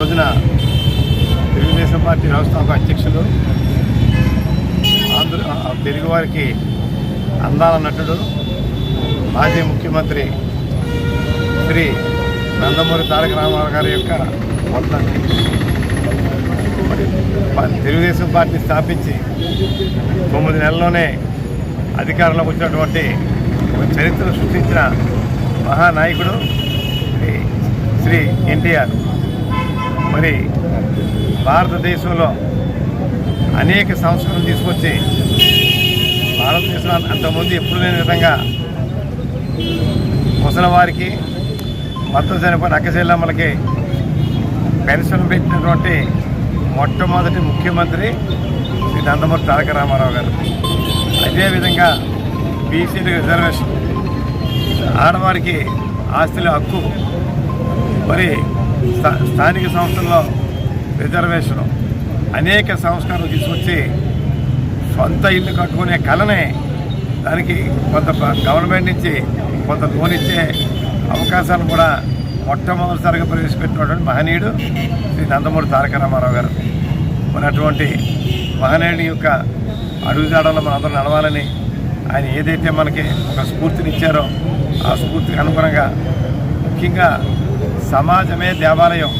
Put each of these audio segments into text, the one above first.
రోజున తెలుగుదేశం పార్టీ వ్యవస్థాపక అధ్యక్షులు ఆంధ్ర ఆ, తెలుగువారికి అందాల నటుడు మాజీ ముఖ్యమంత్రి శ్రీ నందమూరి తారక రామారావు గారి యొక్క వర్ధంతి తెలుగుదేశం పార్టీ స్థాపించి తొమ్మిది నెలల్లోనే అధికారంలోకి వచ్చినటువంటి చరిత్ర సృష్టించిన మహానాయకుడు శ్రీ ఎన్టీఆర్. మరి భారతదేశంలో అనేక సంస్కరణలు తీసుకొచ్చి భారతదేశం అంతకుముందు ఎప్పుడు లేని విధంగా ముసలివారికి భర్త చనిపోయిన అక్కచెల్లమ్మలకి పెన్షన్ పెట్టినటువంటి మొట్టమొదటి ముఖ్యమంత్రి శ్రీ నందమూరి తారక రామారావు గారు. అదేవిధంగా బీసీలకు రిజర్వేషన్. ఆడవారికి ఆస్తుల హక్కు. మరి స్థానిక సంస్థల్లో రిజర్వేషను అనేక సంస్కరణలు తీసుకొచ్చి సొంత ఇల్లు కట్టుకునే కళనే దానికి కొంత గవర్నమెంట్ నుంచి కొంత లోన్ ఇచ్చే అవకాశాలను కూడా మొట్టమొదటిసారిగా ప్రవేశపెట్టినటువంటి మహనీయుడు శ్రీ నందమూరి తారక రామారావు గారు. మరి అటువంటి మహనీయుడి యొక్క అడుగుజాడల్లో మనందరం నడవాలని ఆయన ఏదైతే మనకి ఒక స్ఫూర్తినిచ్చారో ఆ స్ఫూర్తికి అనుగుణంగా ముఖ్యంగా సమాజమే దేవాలయం.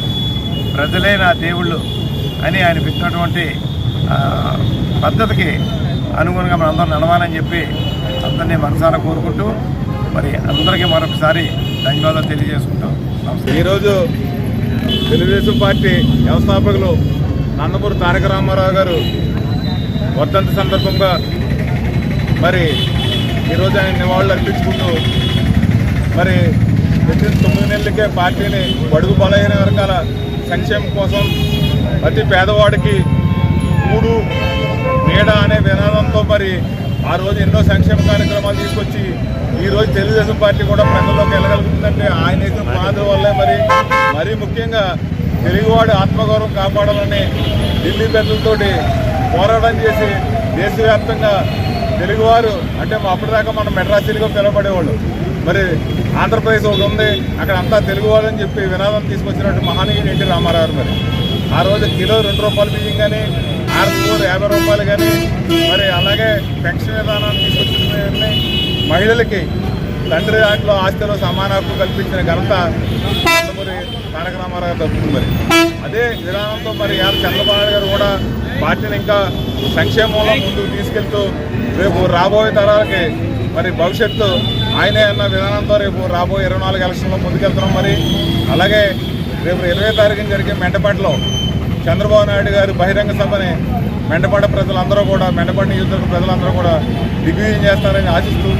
ప్రజలే నా దేవుళ్ళు అని ఆయన పెట్టినటువంటి పద్ధతికి అనుగుణంగా మనం అందరం నడవాలని చెప్పి అందరినీ మనసారా కోరుకుంటూ మరి అందరికీ మరొకసారి ధన్యవాదాలు తెలియజేసుకుంటాం ఈరోజు తెలుగుదేశం పార్టీ వ్యవస్థాపకులు నందమూరి తారక రామారావు గారు వర్ధంతి సందర్భంగా మరి ఈరోజు ఆయన నివాళులు అర్పించుకుంటూ మరి ప్రతి తొమ్మిది నెలలకే పార్టీని బడుగు బలైన వర్గాల సంక్షేమం కోసం ప్రతి పేదవాడికి మూడు నీడ అనే విధానంతో మరి ఆ రోజు ఎన్నో సంక్షేమ కార్యక్రమాలు తీసుకొచ్చి ఈరోజు తెలుగుదేశం పార్టీ కూడా ప్రజల్లోకి వెళ్ళగలుగుతుందంటే ఆయన వేసిన పునాదుల వల్లే మరి. మరీ ముఖ్యంగా తెలుగువాడి ఆత్మగౌరవం కాపాడాలని ఢిల్లీ పెద్దలతోటి పోరాటం చేసి దేశవ్యాప్తంగా తెలుగువారు అంటే మా అప్పటిదాకా మనం మెడ్రాసీలుగా పిలవబడేవాళ్ళు. మరి ఆంధ్రప్రదేశ్ ఒకటి ఉంది. అక్కడ అంతా తెలుగు వాళ్ళని చెప్పి వినాదం తీసుకొచ్చినట్టు మహానీయుడు ఎన్టీ రామారావు మరి. ఆ రోజు కిలో రెండు రూపాయలు బియ్యం కానీ ఆరు స్కోర్ యాభై రూపాయలు కానీ మరి అలాగే పెన్షన్ విధానాన్ని తీసుకొచ్చిన మహిళలకి తండ్రి దాంట్లో ఆస్తిలో సమాన హక్కు కల్పించిన ఘనత మరి తారక రామారావు గారు దక్కుతుంది మరి. అదే విధానంతో మరి ఆర్ చంద్రబాబు గారు కూడా పార్టీని ఇంకా సంక్షేమంలో ముందుకు తీసుకెళ్తూ రేపు రాబోయే తరాలకి మరి భవిష్యత్తు ఆయనే అన్న విధానంతో రేపు రాబోయే ఇరవై నాలుగు ఎలక్షన్లో ముందుకెళ్తున్నాం మరి. అలాగే రేపు ఇరవై తారీఖున జరిగే మెండపాటలో చంద్రబాబు నాయుడు గారి బహిరంగ సభని మెండపాట ప్రజలందరూ కూడా మెండపడి నియోజకవర్గ ప్రజలందరూ కూడా దిగ్విజయం చేస్తారని ఆశిస్తూ